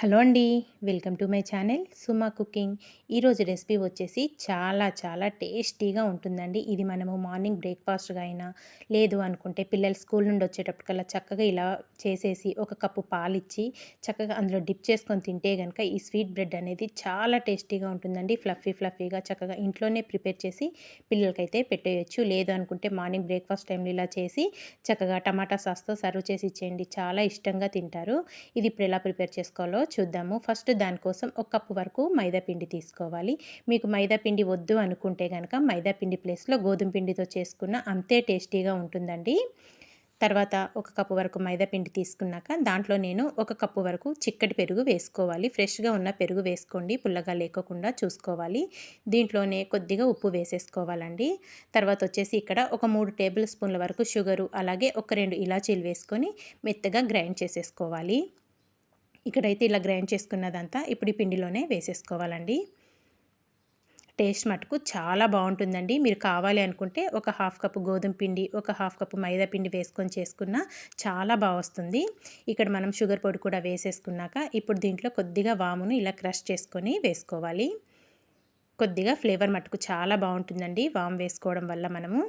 Hello అండి welcome to my channel Suma cooking. ఈరోజు recipe వచ్చేసి చాలా చాలా టేస్టీగా ఉంటుందండి. ఇది మనము మార్నింగ్ బ్రేక్ఫాస్ట్గా అయినా లేదు అనుకుంటే పిల్లలు స్కూల్ నుండి వచ్చేటప్పటికల్లా చక్కగా ఇలా చేసేసి ఒక కప్పు పాలు ఇచ్చి చక్కగా అందులో డిప్ చేసుకొని తింటే కనుక ఈ స్వీట్ బ్రెడ్ అనేది చాలా టేస్టీగా ఉంటుందండి. ఫ్లఫీ ఫ్లఫీగా చక్కగా ఇంట్లోనే ప్రిపేర్ చేసి పిల్లలకైతే పెట్టేయచ్చు. లేదు అనుకుంటే మార్నింగ్ బ్రేక్ఫాస్ట్ టైంలో ఇలా చేసి చక్కగా టమాటా సాస్తో సర్వ్ చేసి ఇచ్చేయండి. చాలా ఇష్టంగా తింటారు. ఇది ఇప్పుడు ఎలా ప్రిపేర్ చేసుకోవాలో చూద్దాము. ఫస్ట్ దానికోసం ఒక కప్పు వరకు మైదాపిండి తీసుకోవాలి. మీకు మైదాపిండి వద్దు అనుకుంటే కనుక మైదాపిండి ప్లేస్లో గోధుమ పిండితో చేసుకున్న అంతే టేస్టీగా ఉంటుందండి. తర్వాత ఒక కప్పు వరకు మైదాపిండి తీసుకున్నాక దాంట్లో నేను ఒక కప్పు వరకు చిక్కటి పెరుగు వేసుకోవాలి. ఫ్రెష్గా ఉన్న పెరుగు వేసుకోండి. పుల్లగా లేకోకుండా చూసుకోవాలి. దీంట్లోనే కొద్దిగా ఉప్పు వేసేసుకోవాలండి. తర్వాత వచ్చేసి ఇక్కడ ఒక మూడు టేబుల్ స్పూన్ల వరకు షుగరు అలాగే ఒక రెండు ఇలాచీలు వేసుకొని మెత్తగా గ్రైండ్ చేసేసుకోవాలి. ఇక్కడైతే ఇలా గ్రైండ్ చేసుకున్నదంతా ఇప్పుడు ఈ పిండిలోనే వేసేసుకోవాలండి. టేస్ట్ మటుకు చాలా బాగుంటుందండి. మీరు కావాలి అనుకుంటే ఒక హాఫ్ కప్పు గోధుమ పిండి ఒక హాఫ్ కప్పు మైదా పిండి వేసుకొని చేసుకున్న చాలా బాగా వస్తుంది. ఇక్కడ మనం షుగర్ పొడి కూడా వేసేసుకున్నాక ఇప్పుడు దీంట్లో కొద్దిగా వామును ఇలా క్రష్ చేసుకొని వేసుకోవాలి. కొద్దిగా ఫ్లేవర్ మటుకు చాలా బాగుంటుందండి వామ్ వేసుకోవడం వల్ల మనము.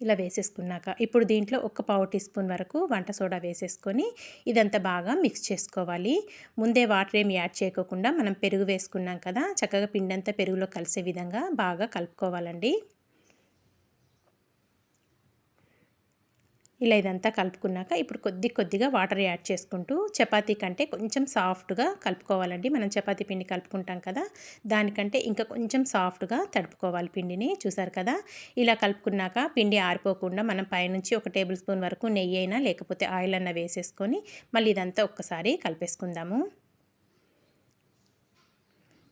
ఇలా వేసేసుకున్నాక ఇప్పుడు దీంట్లో ఒక పావు టీ స్పూన్ వరకు వంట సోడా వేసేసుకొని ఇదంతా బాగా మిక్స్ చేసుకోవాలి. ముందే వాటర్ ఏమి యాడ్ చేయకోకుండా మనం పెరుగు వేసుకున్నాం కదా చక్కగా పిండంతా పెరుగులో కలిసే విధంగా బాగా కలుపుకోవాలండి. ఇలా ఇదంతా కలుపుకున్నాక ఇప్పుడు కొద్ది కొద్దిగా వాటర్ యాడ్ చేసుకుంటూ చపాతీ కంటే కొంచెం సాఫ్ట్గా కలుపుకోవాలండి. మనం చపాతీ పిండి కలుపుకుంటాం కదా దానికంటే ఇంకా కొంచెం సాఫ్ట్గా తడుపుకోవాలి పిండిని. చూసారు కదా ఇలా కలుపుకున్నాక పిండి ఆరిపోకుండా మనం పైనుంచి ఒక టేబుల్ స్పూన్ వరకు నెయ్యి అయినా లేకపోతే ఆయిల్ అన్న వేసేసుకొని మళ్ళీ ఇదంతా ఒక్కసారి కలిపేసుకుందాము.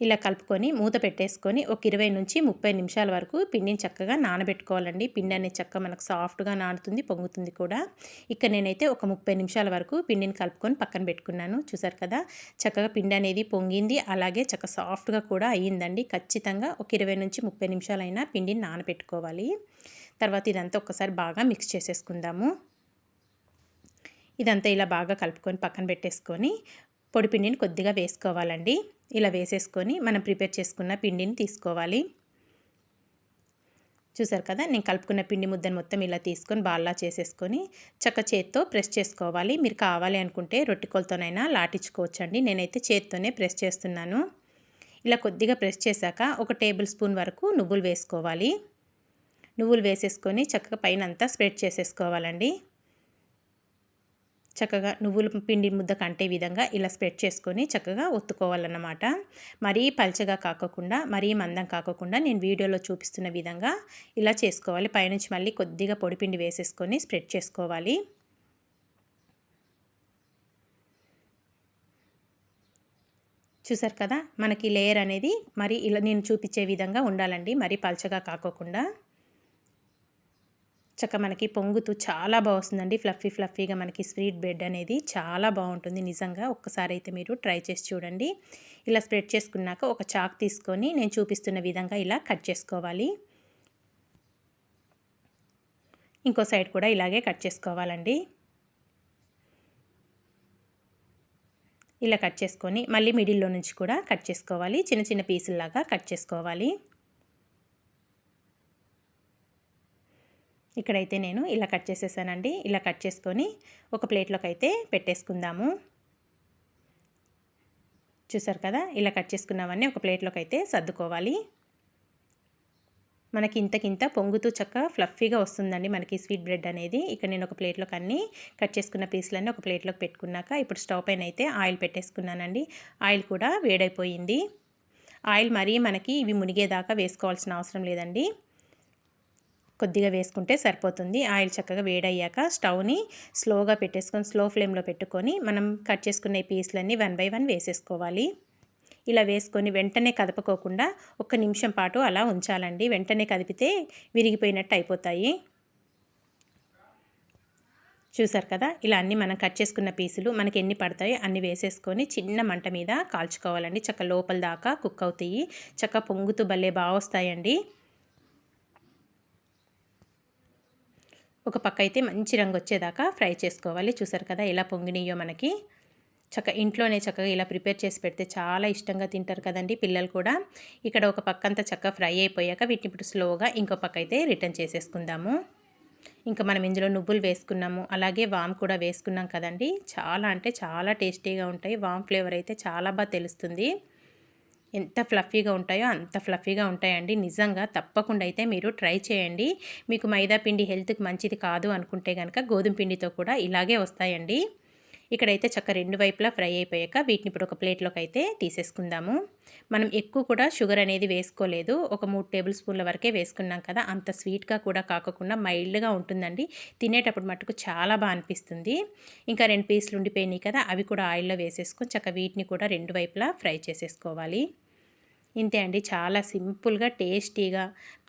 ఇలా కలుపుకొని మూత పెట్టేసుకొని ఒక ఇరవై నుంచి ముప్పై నిమిషాల వరకు పిండిని చక్కగా నానబెట్టుకోవాలండి. పిండి అనేది చక్క మనకు సాఫ్ట్గా నానుతుంది పొంగుతుంది కూడా. ఇక్కడ నేనైతే ఒక ముప్పై నిమిషాల వరకు పిండిని కలుపుకొని పక్కన పెట్టుకున్నాను. చూసారు కదా? చక్కగా పిండి అనేది పొంగింది. అలాగే చక్క సాఫ్ట్గా కూడా అయ్యిందండి. ఖచ్చితంగా ఒక ఇరవై నుంచి ముప్పై నిమిషాలైనా పిండిని నానబెట్టుకోవాలి. తర్వాత ఇదంతా ఒక్కసారి బాగా మిక్స్ చేసేసుకుందాము. ఇదంతా ఇలా బాగా కలుపుకొని పక్కన పెట్టేసుకొని పొడి పిండిని కొద్దిగా వేసుకోవాలండి. ఇలా వేసేసుకొని మనం ప్రిపేర్ చేసుకున్న పిండిని తీసుకోవాలి. చూసారు కదా నేను కలుపుకున్న పిండి ముద్దను మొత్తం ఇలా తీసుకొని బాల్లా చేసేసుకొని చక్క చేత్తో ప్రెస్ చేసుకోవాలి. మీరు కావాలి అనుకుంటే రొట్టె కొలతోనైనా లాటించుకోవచ్చండి. నేనైతే చేత్తోనే ప్రెస్ చేస్తున్నాను. ఇలా కొద్దిగా ప్రెస్ చేశాక ఒక టేబుల్ స్పూన్ వరకు నువ్వులు వేసుకోవాలి. నువ్వులు వేసేసుకొని చక్కగా పైన అంతా స్ప్రెడ్ చేసేసుకోవాలండి. చక్కగా నువ్వుల పిండి ముద్ద కంటే విధంగా ఇలా స్ప్రెడ్ చేసుకొని చక్కగా ఒత్తుకోవాలన్నమాట. మరీ పల్చగా కాకకుండా మరీ మందం కాకుండా నేను వీడియోలో చూపిస్తున్న విధంగా ఇలా చేసుకోవాలి. పైనుంచి మళ్ళీ కొద్దిగా పొడిపిండి వేసేసుకొని స్ప్రెడ్ చేసుకోవాలి. చూసారు కదా? మనకి లేయర్ అనేది మరి ఇలా నేను చూపించే విధంగా ఉండాలండి. మరీ పల్చగా కాకోకుండా. చక్క మనకి పొంగుతూ చాలా బాగుంటుందండి ఫ్లఫీ ఫ్లఫీగా మనకి స్వీట్ బ్రెడ్ అనేది చాలా బాగుంటుంది. నిజంగా ఒక్కసారి అయితే మీరు ట్రై చేసి చూడండి. ఇలా స్ప్రెడ్ చేసుకున్నాక ఒక చాక్ తీసుకొని నేను చూపిస్తున్న విధంగా ఇలా కట్ చేసుకోవాలి. ఇంకో సైడ్ కూడా ఇలాగే కట్ చేసుకోవాలండి. ఇలా కట్ చేసుకొని మళ్ళీ మిడిల్లో నుంచి కూడా కట్ చేసుకోవాలి. చిన్న చిన్న పీసుల్లాగా కట్ చేసుకోవాలి. ఇక్కడైతే నేను ఇలా కట్ చేసేసానండి. ఇలా కట్ చేసుకొని ఒక ప్లేట్లోకి అయితే పెట్టేసుకుందాము. చూసారు కదా? ఇలా కట్ చేసుకున్నవన్నీ ఒక ప్లేట్లోకి అయితే సర్దుకోవాలి. మనకి ఇంతకింత పొంగుతూ చక్క ఫ్లఫీగా వస్తుందండి మనకి స్వీట్ బ్రెడ్ అనేది. ఇక్కడ నేను ఒక ప్లేట్లోకి అన్నీ కట్ చేసుకున్న పీసులన్నీ ఒక ప్లేట్లోకి పెట్టుకున్నాక ఇప్పుడు స్టవ్ పైన అయితే ఆయిల్ పెట్టేసుకున్నానండి. ఆయిల్ కూడా వేడైపోయింది. ఆయిల్ మరీ మనకి ఇవి మునిగేదాకా వేసుకోవాల్సిన అవసరం లేదండి. కొద్దిగా వేసుకుంటే సరిపోతుంది. ఆయిల్ చక్కగా వేడయ్యాక స్టవ్ని స్లోగా పెట్టేసుకొని స్లో ఫ్లేమ్లో పెట్టుకొని మనం కట్ చేసుకునే పీసులన్నీ వన్ బై వన్ వేసేసుకోవాలి. ఇలా వేసుకొని వెంటనే కదపకోకుండా ఒక్క నిమిషం పాటు అలా ఉంచాలండి. వెంటనే కదిపితే విరిగిపోయినట్టు అయిపోతాయి. చూసారు కదా? ఇలా అన్నీ మనం కట్ చేసుకున్న పీసులు మనకి ఎన్ని పడతాయో అన్ని వేసేసుకొని చిన్న మంట మీద కాల్చుకోవాలండి. చక్క లోపల దాకా కుక్ అవుతాయి. చక్క పొంగుతూ భలే బాగా వస్తాయండి ఒక పక్క అయితే మంచి రంగు వచ్చేదాకా ఫ్రై చేసుకోవాలి. చూసారు కదా ఎలా పొంగినాయో మనకి. చక్క ఇంట్లోనే చక్కగా ఇలా ప్రిపేర్ చేసి పెడితే చాలా ఇష్టంగా తింటారు కదండి పిల్లలు కూడా. ఇక్కడ ఒక పక్క అంతా చక్కగా ఫ్రై అయిపోయాక వీటిని ఇప్పుడు స్లోగా ఇంకో పక్క అయితే రిటర్న్ చేసేసుకుందాము. ఇంకా మనం ఇందులో నువ్వులు వేసుకున్నాము. అలాగే వామ్ కూడా వేసుకున్నాం కదండి. చాలా అంటే చాలా టేస్టీగా ఉంటాయి. వామ్ ఫ్లేవర్ అయితే చాలా బాగా తెలుస్తుంది. ఎంత ఫ్లఫీగా ఉంటాయో అంత ఫ్లఫీగా ఉంటాయండి. నిజంగా తప్పకుండా అయితే మీరు ట్రై చేయండి. మీకు మైదా పిండి హెల్త్కి మంచిది కాదు అనుకుంటే కనుక గోధుమ పిండితో కూడా ఇలాగే వస్తాయండి. ఇక్కడైతే చక్క రెండు వైపులా ఫ్రై అయిపోయాక వీటిని ఇప్పుడు ఒక ప్లేట్లోకి అయితే తీసేసుకుందాము. మనం ఎక్కువ కూడా షుగర్ అనేది వేసుకోలేదు. ఒక మూడు టేబుల్ స్పూన్ల వరకే వేసుకున్నాం కదా అంత స్వీట్గా కూడా కాకుండా మైల్డ్గా ఉంటుందండి. తినేటప్పుడు మటుకు చాలా బాగా అనిపిస్తుంది. ఇంకా రెండు పీసులు ఉండిపోయినాయి కదా అవి కూడా ఆయిల్లో వేసేసుకొని చక్క వీటిని కూడా రెండు వైపులా ఫ్రై చేసేసుకోవాలి. ఇంతే అండి. చాలా సింపుల్గా టేస్టీగా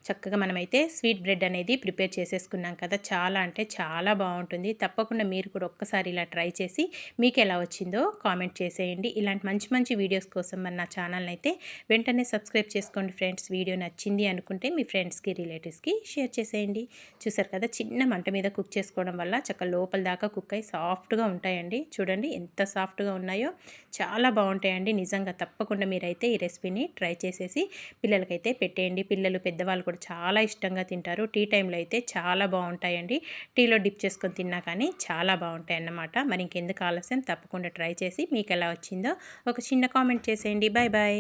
చక్కగా మనమైతే స్వీట్ బ్రెడ్ అనేది ప్రిపేర్ చేసేసుకున్నాం కదా. చాలా అంటే చాలా బాగుంటుంది. తప్పకుండా మీరు కూడా ఒక్కసారి ఇలా ట్రై చేసి మీకు ఎలా వచ్చిందో కామెంట్ చేసేయండి. ఇలాంటి మంచి మంచి వీడియోస్ కోసం మన నా ఛానల్ని అయితే వెంటనే సబ్స్క్రైబ్ చేసుకోండి ఫ్రెండ్స్. వీడియో నచ్చింది అనుకుంటే మీ ఫ్రెండ్స్కి రిలేటివ్స్కి షేర్ చేసేయండి. చూసారు కదా చిన్న మంట మీద కుక్ చేసుకోవడం వల్ల చక్క లోపల దాకా కుక్ అయి సాఫ్ట్గా ఉంటాయండి. చూడండి ఎంత సాఫ్ట్గా ఉన్నాయో. చాలా బాగుంటాయండి. నిజంగా తప్పకుండా మీరైతే ఈ రెసిపీని ట్రై చేసేసి పిల్లలకైతే పెట్టేయండి. పిల్లలు పెద్దవాళ్ళు కూడా కూడా చాలా ఇష్టంగా తింటారు. టీ టైంలో అయితే చాలా బాగుంటాయండి. టీలో డిప్ చేసుకొని తిన్నా కానీ చాలా బాగుంటాయి అన్నమాట. మరి ఇంకెందుకు ఆలస్యం? తప్పకుండా ట్రై చేసి మీకు ఎలా వచ్చిందో ఒక చిన్న కామెంట్ చేసేయండి. Bye bye